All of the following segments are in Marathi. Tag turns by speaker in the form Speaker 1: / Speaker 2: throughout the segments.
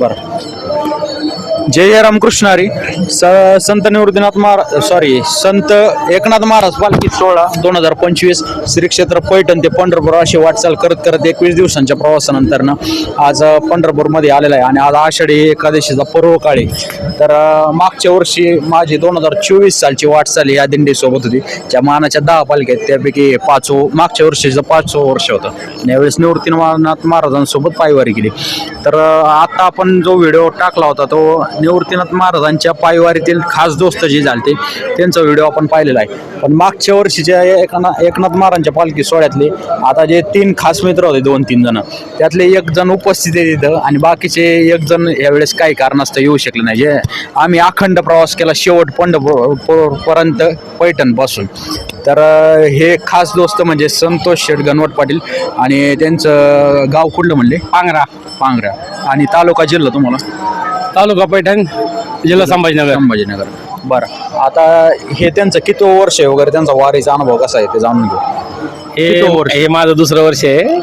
Speaker 1: बरं जय जय रामकृष्ण हरी. स संत निवृत्तीनाथ महाराज सॉरी संत एकनाथ महाराज पालखी सोहळा दोन हजार पंचवीस श्री क्षेत्र पैठण ते पंढरपूर अशी वाटचाल करत करत एकवीस दिवसांच्या प्रवासानंतरनं आज पंढरपूरमध्ये आलेला आहे आणि आज आषाढी एकादशीचा पर्व काळी. तर मागच्या वर्षी माझी दोन हजार चोवीस सालची वाटचाल या दिंडीसोबत होती. ज्या मानाच्या दहा पालख्या आहेत त्यापैकी पाच मागच्या वर्षीचं पाचवं वर्ष होतं. आणि यावेळेस निवृत्तीनाथ महाराजांसोबत पायवारी केली. तर आत्ता आपण जो व्हिडिओ टाकला होता तो निवृत्तीनाथ महाराजांच्या पायवारीतील खास दोस्त जे झालते त्यांचा व्हिडिओ आपण पाहिलेला आहे. पण मागच्या वर्षीच्या एकना एकनाथ महाराजांच्या पालखी सोहळ्यातले आता जे तीन खास मित्र होते दोन तीन जण त्यातले एक जण उपस्थित आहे तिथं आणि बाकीचे एक जण यावेळेस काही कारणास्तव येऊ शकले नाही. जे आम्ही अखंड प्रवास केला शेवट पंढरपूर पर्यंत पैठणपासून. तर हे खास दोस्त म्हणजे संतोष शेठ गणवट पाटील आणि त्यांचं गाव कुठलं म्हणले?
Speaker 2: पांगरा.
Speaker 1: पांगऱ्या आणि तालुका जिल्हा तुम्हाला?
Speaker 2: तालुका पैठण जिल्हा संभाजीनगर.
Speaker 1: संभाजीनगर. बरं. आता हे त्यांचं किती वर्ष आहे वगैरे? त्यांचा वारीचा अनुभव कसा आहे ते जाणून घेऊ.
Speaker 2: हे
Speaker 1: किती वर्ष?
Speaker 2: हे माझं दुसरं वर्ष आहे.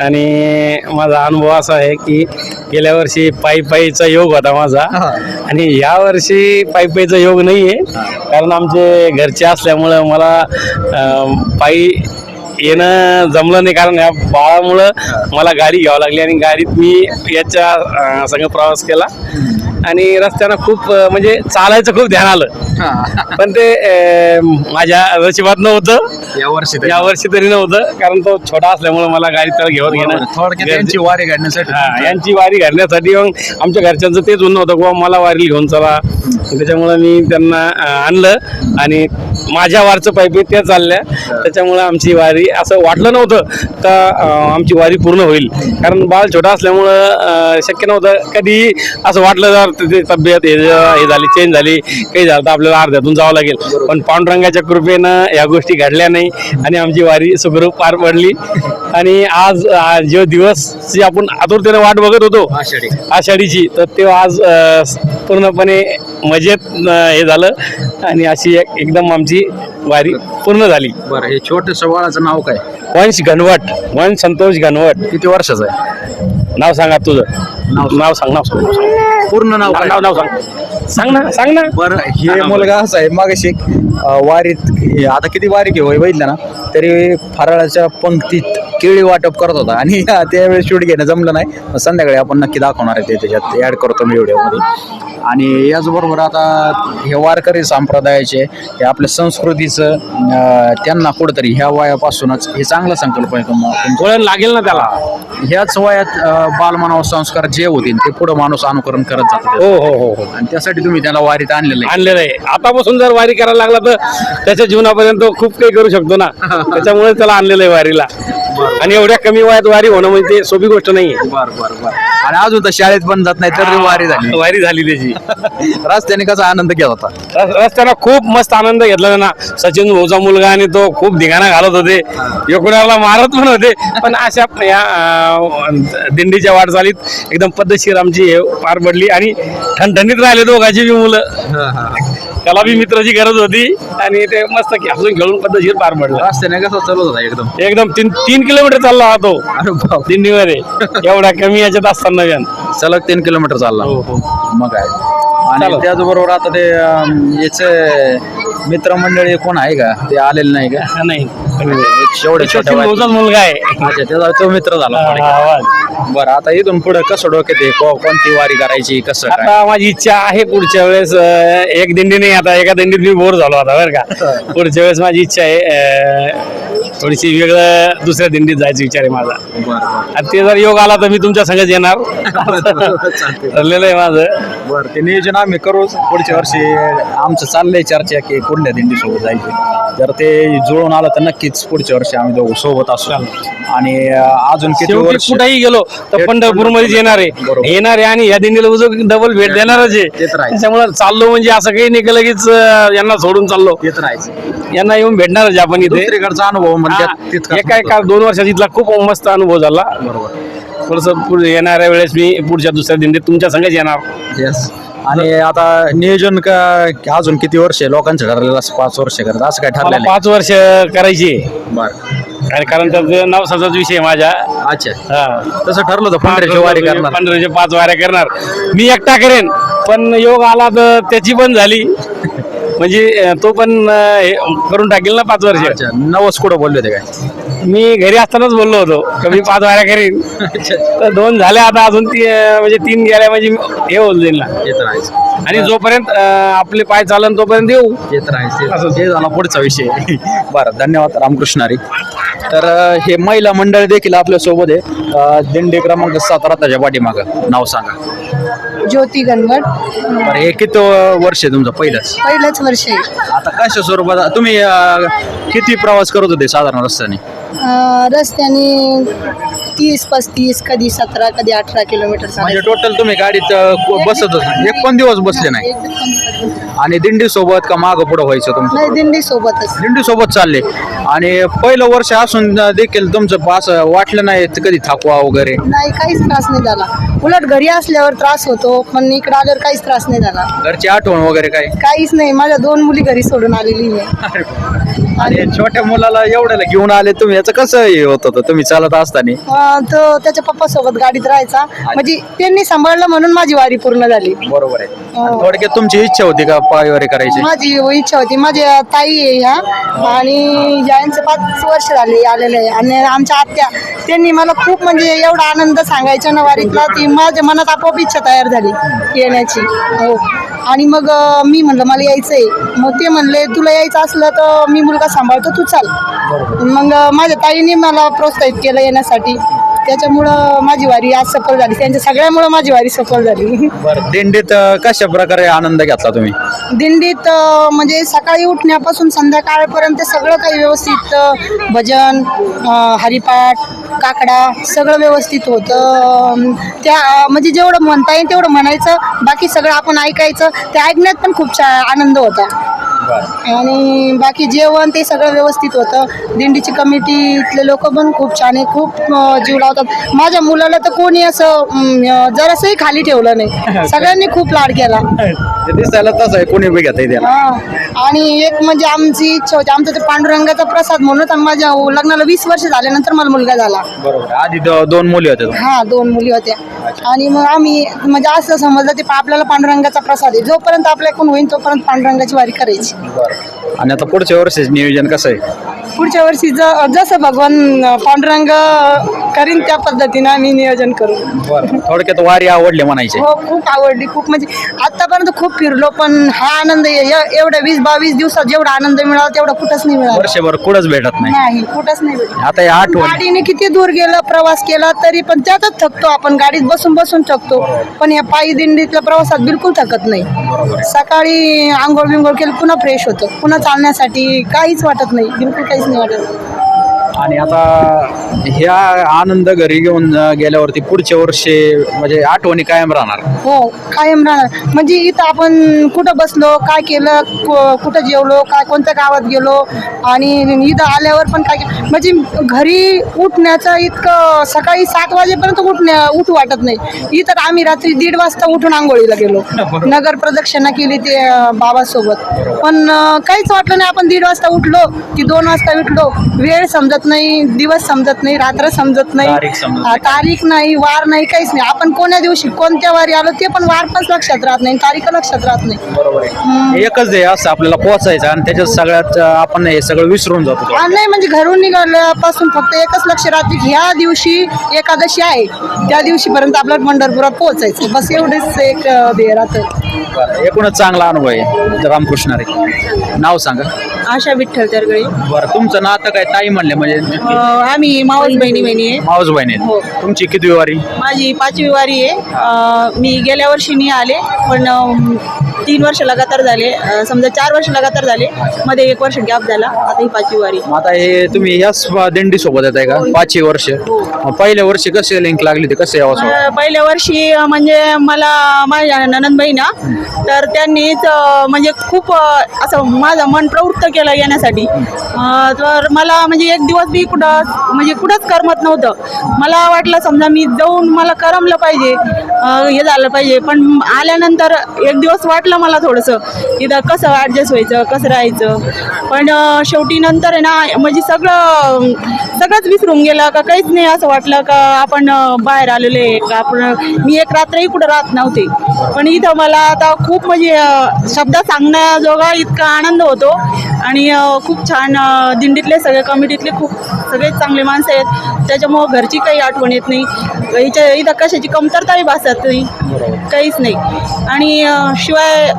Speaker 2: आणि माझा अनुभव असा आहे की गेल्या वर्षी पायी पायीचा योग होता माझा.
Speaker 1: हा.
Speaker 2: आणि या वर्षी पायी पायीचा योग नाही आहे कारण आमचे घरचे असल्यामुळं मला अं, पायी येणं जमलं नाही कारण या बाळामुळं मला गाडी घ्यावं लागली आणि गाडीत मी याच्या अं, संग प्रवास केला. आणि रस्त्यानं खूप म्हणजे चालायचं खूप ध्यान आलं. पण ते माझ्या नशिबात नव्हतं.
Speaker 1: या वर्षी तरी.
Speaker 2: या वर्षी तरी नव्हतं. कारण तो छोटा असल्यामुळे मला गाडी त्याला घेऊन. घेणं
Speaker 1: थोडक्यात यांची वारी काढण्यासाठी
Speaker 2: हा, यांची वारी घालण्यासाठी मग आमच्या घरच्यांचं तेच म्हणणं होतं किंवा मला वारी घेऊन चला. त्याच्यामुळं मी त्यांना आणलं. आणि माझ्या वारचं पायपी त्या चालल्या. त्याच्यामुळं आमची वारी असं वाटलं नव्हतं का अं, आमची वारी पूर्ण होईल. कारण बाळ छोटा असल्यामुळं शक्य नव्हतं. कधी असं वाटलं जर तिथे तब्येत हे हे झाली चेंज झाली काही झालं तर आपल्याला अर्ध्यातून जावं लागेल. पण पांडुरंगाच्या कृपेनं या गोष्टी घडल्या नाही आणि आमची वारी सुखरूप पार पडली. आणि आज जो दिवस जी आपण आतुरतेने वाट बघत होतो
Speaker 1: आषाढी.
Speaker 2: आषाढीची तर ते आज पूर्णपणे मजेत हे झालं. आणि अशी एक एकदम आमची वारी पूर्ण झाली.
Speaker 1: बरं हे छोटं बाळाचं नाव काय?
Speaker 2: वंश घनवट वंश संतोष घनवट.
Speaker 1: किती वर्षाचं आहे?
Speaker 2: नाव सांगा तुझं. नाव सांग. नाव सांग नाव सांग.
Speaker 1: पूर्ण नाव
Speaker 2: नाव नाव सांग. सांग ना सांग ना.
Speaker 1: बरं हे मुलगा असा आहे मागाशी अं, वारीत हे आता किती वारी घेऊ बघितलं ना तरी फराळाच्या पंक्तीत केळी वाटप करत होता आणि त्यावेळेस शूट घेणं जमलं नाही. संध्याकाळी आपण नक्की दाखवणार आहे ते त्याच्यात. ॲड करतो मी व्हिडिओमध्ये. आणि याचबरोबर आता हे वारकरी संप्रदायाचे हे आपल्या संस्कृतीचं त्यांना कुठंतरी ह्या वयापासूनच हे चांगला संकल्प आहे. तुम्हाला
Speaker 2: लागेल ना त्याला?
Speaker 1: ह्याच वयात बालमानव संस्कार जे होतील ते पुढं माणूस अनुकरण करत जातो
Speaker 2: हो हो हो हो.
Speaker 1: आणि त्यासाठी तुम्ही त्याला वारीत आणलेलं आहे.
Speaker 2: आणलेलं आहे. आतापासून जर वारी करायला लागला तर त्याच्या जीवनापर्यंत तो खूप काही करू शकतो ना. त्याच्यामुळे त्याला आणलेलं आहे वारीला. आणि एवढ्या कमी वयात वारी होणं म्हणजे सोपी गोष्ट नाही
Speaker 1: बर बर बर. आणि अजून तर शाळेत पण जात नाही तर वारी झाली.
Speaker 2: वारी झाली त्याची.
Speaker 1: रस्त्याने कसा आनंद घेत होता?
Speaker 2: रस- रस्त्यानं खूप मस्त आनंद घेतला ना सचिन भाऊचा मुलगा आणि तो खूप धिंगाणा घालत होते. एकूणाला मारत पण होते. पण अशा या अं, दिंडीच्या वाटचालीत एकदम पद्धतशीर आमची हे पार पडली आणि ठणठणीत राहिले दोघांची बी मुलं. त्याला बी मित्राची गरज होती आणि ते मस्त हसून खेळून पद्धतशीर पार पडलं.
Speaker 1: रस्त्याने कसा चालत होता एकदम?
Speaker 2: एकदम तीन तीन किलोमीटर चालला हा तो.
Speaker 1: अरे बाप
Speaker 2: दिंडीमध्ये. एवढा कमी याच्यात असताना व्यान
Speaker 1: सलग तीन किलोमीटर चालला. मग काय. आणि. त्याचबरोबर आता ते याचे मित्रमंडळी कोण आहे का? ते आलेले नाही का?
Speaker 2: नाही.
Speaker 1: छोट्या वयात-
Speaker 2: भाऊचाच मुलगा आहे.
Speaker 1: अच्छा त्याचा तो मित्र झाला
Speaker 2: हा,
Speaker 1: थोडक्यात.
Speaker 2: आवाज.
Speaker 1: बरं आता इथून पुढे कसं डोक्यात आहे? को- कोणती वारी करायची? कसं काय?
Speaker 2: आता माझी इच्छा आहे पुढच्या वेळेस अं, एक दिंडी नाही आता एका दिंडीत मी बोर झालो आता बरं का. पुढच्या वेळेस माझी इच्छा आहे अं, थोडीशी वेगळं दुसऱ्या दिंडीत जायचा विचार आहे माझा. आणि ते जर योग आला तर मी तुमच्या संगच येणार. ठरलेलं आहे माझं.
Speaker 1: बरं ते नियोजन आम्ही करू. पुढच्या वर्षी आमचं चाललंय चर्चा की कुठल्या दिंडी सोबत जायचे. जर ते जुळून आलं तर नक्कीच पुढच्या वर्षी आम्ही दोघं सोबत असू. आणि अजून किती वर्ष?
Speaker 2: कुठेही गेलो तर पंढरपूर. मध्ये येणार आहे. येणार आहे आणि या दिंडीला डबल भेट देणारच आहे. त्याच्यामुळे चाललो म्हणजे असं काही नाही अं, यांना सोडून चाललो.
Speaker 1: येत राहायचं.
Speaker 2: यांना येऊन भेटणारच आपण इथे.
Speaker 1: अनुभव तितका
Speaker 2: एका एका दोन वर्षात इथला खूप मस्त अनुभव झाला.
Speaker 1: बरोबर.
Speaker 2: थोडस येणाऱ्या वेळेस मी पुढच्या दुसऱ्या दिंडीत तुमच्या संगच येणार.
Speaker 1: येस आणि आता नियोजन का अजून किती वर्ष आहे? लोकांचं ठरलेलं असं पाच वर्ष करत असं काय ठरलेलं
Speaker 2: पाच वर्ष करायची आहे.
Speaker 1: बरं.
Speaker 2: आणि कारण त्याचं नवसाचाच विषय आहे माझ्या
Speaker 1: अच्छा.
Speaker 2: हा.
Speaker 1: तसं ठरलं होतं पंढरीची वारी करणार.
Speaker 2: पंधराशे पाच वाऱ्या करणार. मी एकटा करेन पण योग आला तर त्याची पण झाली. म्हणजे तो पण करून टाकेल ना पाच वर्ष?
Speaker 1: नवस कुठं बोलले होते काय?
Speaker 2: मी घरी असतानाच बोललो होतो. की मी पाच वाऱ्या करीन. तर दोन झाल्या आता अजून ती म्हणजे तीन गेल्या म्हणजे हे होऊन जाईल ना.
Speaker 1: ते तर आहेच.
Speaker 2: आणि जोपर्यंत अं, आपले पाय चालन तोपर्यंत येऊ
Speaker 1: ते तर आहेच. ते- ते झाला पुढचा विषय. बरं धन्यवाद रामकृष्णारी. तर अं, हे महिला मंडळ देखील आपल्यासोबत आहे. अं, दिंडी क्रमांक सात रथाच्या पाठीमागं. नाव सांगा.
Speaker 3: ज्योती गणगड
Speaker 1: बरं हे किती वर्ष आहे तुमचं पहिलंच?
Speaker 3: पहिलंच वर्ष आहे.
Speaker 1: आता कशा स्वरूपात तुम्ही अं, किती प्रवास करत होते साधारण रस्त्याने?
Speaker 3: अं, रस्त्याने तीस पस्तीस कधी सतरा कधी अठरा किलोमीटर
Speaker 1: म्हणजे टोटल तुम्ही गाडीत अं, को- बसतच नाही. एक पण दिवस बसले नाही. आणि दिंडी सोबत का मागं पुढं व्हायचं तुमचं?
Speaker 3: नाही दिंडी सोबतच
Speaker 1: दिंडी सोबत चालले. आणि पहिलं वर्ष असून देखील तुमचं असं वाटलं नाही कधी थकवा वगैरे?
Speaker 3: नाही काहीच त्रास नाही झाला. उलट घरी असल्यावर त्रास होतो. पण इकडे आल्यावर काहीच त्रास नाही झाला.
Speaker 1: घरची आठवण वगैरे काय
Speaker 3: काहीच नाही. माझ्या दोन मुली घरी सोडून आलेली आहे.
Speaker 1: आणि छोट्या मुलाला एवढ्याला घेऊन आले तुम्ही? याचं कसं हे होत होतं? तुम्ही चालत असताना?
Speaker 3: अं, तो त्याच्या पप्पा सोबत गाडीत राहायचा. म्हणजे त्यांनी सांभाळलं म्हणून माझी वारी पूर्ण झाली.
Speaker 1: बरोबर आहे. आणि थोडक्यात तुमची इच्छा होती का पायवारी करायची?
Speaker 3: माझी इच्छा होती. माझी ताई आहे ह्या. आणि यांचं पाच वर्ष झाले आलेले आहे. आणि आमच्या आत्या त्यांनी मला खूप म्हणजे एवढा आनंद सांगायचा ना वारीतला. ती माझ्या मनात आपोआप इच्छा तयार झाली. येण्याची. हो. आणि मग मी म्हणलं मला यायचं आहे मग ते म्हणले तुला यायचं असलं तर मी मुलगा सांभाळतो तू चाल. मग माझ्या ताईने मला प्रोत्साहित केलं येण्यासाठी. त्याच्यामुळं माझी वारी आज सफल झाली. त्यांच्या सगळ्यामुळं माझी वारी सफल झाली.
Speaker 1: बरं दिंडीत अं, कशा प्रकारे आनंद घेतला तुम्ही?
Speaker 3: दिंडीत अ, म्हणजे सकाळी उठण्यापासून संध्याकाळपर्यंत सगळं काही व्यवस्थित अ, भजन अ, हरिपाठ काकडा सगळं व्यवस्थित होतं. अम, त्या अ, म्हणजे जेवढं म्हणता येईल तेवढं म्हणायचं. बाकी सगळं आपण ऐकायचं. ते ऐकण्यात पण खूप छा आनंद होता. आणि बाकी जेवण ते सगळं व्यवस्थित होतं. दिंडीची कमिटीतले लोक पण खूप छान आहे. खूप जीव लावतात. माझ्या मुलाला तर कोणी असं जरासंही खाली ठेवलं नाही. सगळ्यांनी खूप लाड केला.
Speaker 1: दिसायला तसं आहे. कोणी बी घेता त्याला.
Speaker 3: आणि एक म्हणजे आमची इच्छा होती. आमचा ते पांडुरंगाचा प्रसाद म्हणून. माझ्या लग्नाला वीस वर्ष झाल्यानंतर मला मुलगा झाला.
Speaker 1: बरोबर. आधी दोन मुली होत्या
Speaker 3: हा दोन मुली होत्या. आणि मग आम्ही म्हणजे असं समजलं ते आपल्याला पांडुरंगाचा प्रसाद आहे. जोपर्यंत आपल्याकडून होईल तोपर्यंत पांडुरंगाची वारी करायची.
Speaker 1: आणि आता पुढच्या वर्षीच नियोजन कसं आहे?
Speaker 3: पुढच्या वर्षी ज जसं भगवान पांडुरंग करीन त्या पद्धतीनं आम्ही नियोजन करू.
Speaker 1: बरं. थोडक्यात वारी आवडली म्हणायचे.
Speaker 3: हो खूप आवडली खूप म्हणजे आतापर्यंत खूप फिरलो पण हा आनंद ए- ए- एवढ्या वीस बावीस दिवसात जेवढा आनंद मिळाला तेवढा कुठंच नाही मिळाला.
Speaker 1: वर्षभर कुठंच भेटत नाही.
Speaker 3: नाही कुठंच नाही भेटला.
Speaker 1: आता या आठवण
Speaker 3: गाडीने किती दूर गेलं प्रवास केला तरी पण त्यातच थकतो आपण गाडीत बसून बसून थकतो. पण या पायी दिंडीतल्या प्रवासात बिलकुल थकत नाही. सकाळी आंघोळ बिंघोळ केलं पुन्हा फ्रेश होतं. पुन्हा चालण्यासाठी काहीच वाटत नाही बिलकुल काहीच नाही वाटत
Speaker 1: आणि आता ह्या आनंद घरी घेऊन गेल्यावरती पुढच्या वर्षी म्हणजे आठवणी कायम राहणार.
Speaker 3: हो कायम राहणार. म्हणजे इथं आपण कुठं बसलो काय केलं कुठं जेवलो काय कोणत्या गावात गेलो आणि इथं आल्यावर पण काय म्हणजे घरी उठण्याचं इतकं सकाळी सात वाजेपर्यंत उठण्या उठू वाटत नाही. इथं आम्ही रात्री दीड वाजता उठून आंघोळीला गेलो. नगर प्रदक्षिणा केली ते बाबासोबत. पण काहीच वाटलं नाही आपण दीड वाजता उठलो की दोन वाजता उठलो. वेळ समजत नाही दिवस समजत नाही रात्र समजत नाही
Speaker 1: तारीख समजत
Speaker 3: नाही. वार नाही काहीच नाही. आपण कोण्या दिवशी कोणत्या वारी आलो ते पण वार पण लक्षात राहत नाही तारीख लक्षात राहत नाही.
Speaker 1: बरोबर आहे. एकच दे असं आपल्याला पोहोचायचं आणि त्याच्यात सगळ्यात अं, आपण हे सगळं विसरून जातो
Speaker 3: आ, नाही म्हणजे घरून निघाल्यापासून फक्त एकच लक्ष राहते की ह्या दिवशी एकादशी आहे. त्या दिवशीपर्यंत आपल्याला पंढरपुरात पोहोचायचं. बस एवढेच एक अ, ध्येय राहतं.
Speaker 1: बरं एकूणच चांगला अनुभव आहे रामकृष्ण रे. नाव सांगा.
Speaker 3: आशा विठ्ठल तरगळे.
Speaker 1: बरं तुमचं नातं काय ताई म्हणले म्हणजे
Speaker 3: आम्ही मावस बहिणी बहिणी आहे.
Speaker 1: मावस बहिणी
Speaker 3: हो.
Speaker 1: तुमची किती वारी
Speaker 3: माझी पाचवी वारी आहे. अ, मी गेल्या वर्षी नाही आले पण तीन वर्ष लगातार झाले अ, समजा चार वर्ष लगातार झाले मध्ये एक वर्ष गॅप झाला आता ही पाचवी वारी.
Speaker 1: मग आता हे तुम्ही याच दिंडी सोबत येत आहे का पाचही वर्ष. मग पहिल्या वर्षी कसे लिंक लागली ते कसे यावं
Speaker 3: पहिल्या वर्षी अ, म्हणजे मला माझ्या ननंदबाई ना तर त्यांनीच अ, म्हणजे खूप अ, असं माझं मन प्रवृत्त केलं येण्यासाठी. अ, तर मला म्हणजे एक दिवस बी कुठं म्हणजे कुठंच करमत नव्हतं. मला वाटलं समजा मी जाऊन मला करमलं पाहिजे अ, हे झालं पाहिजे. पण आल्यानंतर एक दिवस वाट
Speaker 4: वाटलं मला थोडंसं इथं कसं ॲडजस्ट व्हायचं कसं राहायचं. पण शेवटी नंतर आहे ना म्हणजे सगळं सगळंच विसरून गेलं का काहीच नाही असं वाटलं का आपण बाहेर आलेलो आहे का आपण मी एक रात्रही कुठं राहत नव्हते. पण इथं मला आता खूप म्हणजे शब्द सांगण्याजोगा इतका आनंद होतो. आणि खूप छान दिंडीतले सगळे कमिटीतले खूप सगळे चांगले माणसं आहेत. त्याच्यामुळं घरची काही आठवण येत नाही. इथं इथं कशाची कमतरताही भासत नाही. काहीच नाही. आणि शिवाय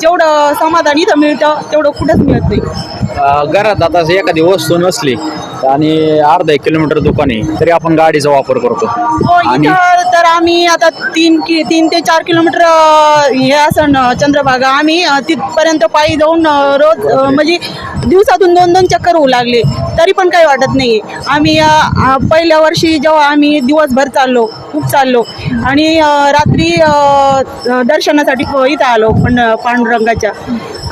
Speaker 4: जेवढं समाधान इथं मिळतं तेवढं कुठंच मिळत नाही.
Speaker 1: घरात आता एखादी वस्तू नसली आणि अर्धा एक किलोमीटर दुकान आहे. तरी आपण गाडीचा वापर करतो.
Speaker 4: हो
Speaker 1: आणि
Speaker 4: इथं तर आम्ही आता तीन कि तीन ते चार किलोमीटर अं, हे असं न- चंद्रभागा. आम्ही अं, तिथपर्यंत पायी जाऊन अं, रोज अं, म्हणजे दिवसातून दोन दोन चक्कर होऊ लागले. तरी पण काही वाटत नाही आम्ही अं, अं, पहिल्या वर्षी जेव्हा आम्ही दिवसभर चाललो खूप चाललो. आणि अं, रात्री अं, दर्शनासाठी इथं आलो पण पांडुरंगाच्या.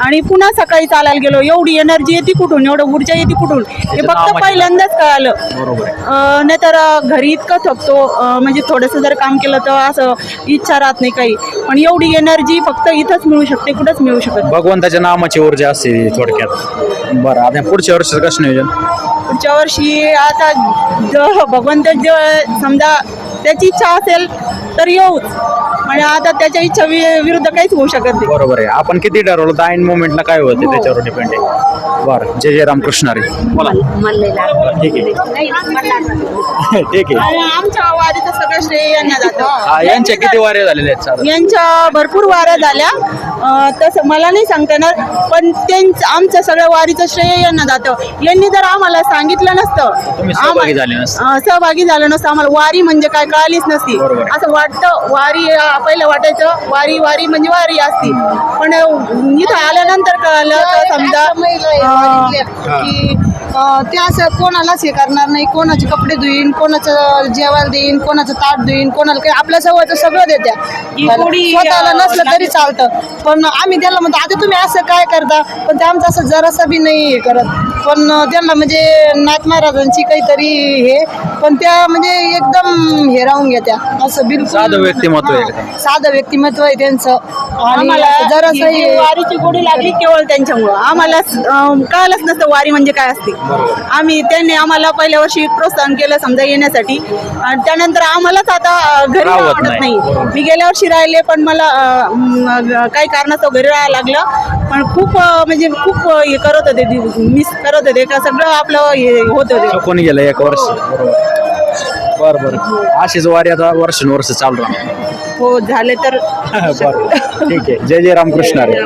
Speaker 4: आणि पुन्हा सकाळी चालायला गेलो. एवढी एनर्जी येते कुठून? एवढं ऊर्जा येते कुठून? हे फक्त पहिल्यांदाच कळालं. नाहीतर घरी इतकं थकतो. म्हणजे थोडंसं जर काम केलं तर असं इच्छा राहत नाही काही. पण एवढी एनर्जी फक्त इथंच मिळू शकते कुठंच मिळू शकत.
Speaker 1: भगवंताच्या नामाची ऊर्जा असते थोडक्यात. बरं आता पुढच्या वर्षाचं कसं नियोजन?
Speaker 4: पुढच्या वर्षी आता ज- भगवंत ज समजा त्याची इच्छा असेल तर येऊच. आणि आता त्याच्या इच्छा विरुद्ध काहीच होऊ शकत नाही.
Speaker 1: बरोबर आहे. आपण किती ठरवलं? तर ऐन मोमेंटला काय होते त्याच्यावर डिपेंड आहे? बरं. जय जय रामकृष्ण हरी. बोला. ठीक आहे. ठीक आहे.
Speaker 4: आणि आमच्या वारीचं सगळं श्रेय यांना जातं.
Speaker 1: हा, यांच्या किती वारे झालेले आहेत साधारण?
Speaker 4: यांच्या भरपूर वाऱ्या झाल्या. अं, तसं मला नाही सांगता येणार पण त्यांचं आमचं सगळं वारीचं श्रेय यांना जातं. यांनी जर आम्हाला सांगितलं नसतं
Speaker 1: तुम्ही सहभागी झाले नसते.
Speaker 4: अं, सहभागी झालं नसतं. आम्हाला वारी म्हणजे काय कळालीच नसती.
Speaker 1: बरोबर आहे.
Speaker 4: असं वाटतं वारी अं, पहिलं वाटायचं वारी वारी म्हणजे वारी असती. पण इथं आल्यानंतर कळालं का समजा
Speaker 3: की ते असं कोणालाच हे करणार नाही कोणाचे कपडे धुईन कोणाचं जेवायला देईन कोणाचं ताट धुईन कोणाला काही आपल्या सवयचं सगळं देत्या.
Speaker 4: थोडी,
Speaker 3: स्वतःला नसलं तरी चालतं. पण आम्ही त्याला म्हणतो आता तुम्ही असं काय करता? पण ते आमचं असं जरासा बी नाही हे करत. पण त्यांना म्हणजे नाथ महाराजांची काहीतरी हे पण त्या म्हणजे एकदम हे राहून घेत्या. असं बिलकुल
Speaker 1: साधं व्यक्तिमत्व आहे
Speaker 3: साधं व्यक्तिमत्व आहे त्यांचं. आणि
Speaker 4: आम्हाला
Speaker 3: असं
Speaker 4: ही
Speaker 3: हे-
Speaker 4: वारीची गोडी लागली केवळ त्यांच्यामुळं. आम्हाला कळालंच नसतं वारी म्हणजे काय असते. आम्ही त्यांनी आम्हाला पहिल्या वर्षी प्रोत्साहन केलं समजा येण्यासाठी. आणि त्यानंतर आम्हालाच आता घरी वाटत
Speaker 1: नाही.
Speaker 4: नाही. मी गेल्या वर्षी राहिले पण मला काही कारणास्तव घरी राहायला लागलं. पण खूप म्हणजे खूप हे करत होते मिस करत होते. का सगळं आपलं हे होत होते.
Speaker 1: कोण गेलं एक वर्ष. बरोबर बरं बरं. अशीच वारी आता वर्षानुवर्ष चालू राहणार.
Speaker 4: हो झाले तर
Speaker 1: बरं. ठीक आहे. जय जय रामकृष्ण हरी.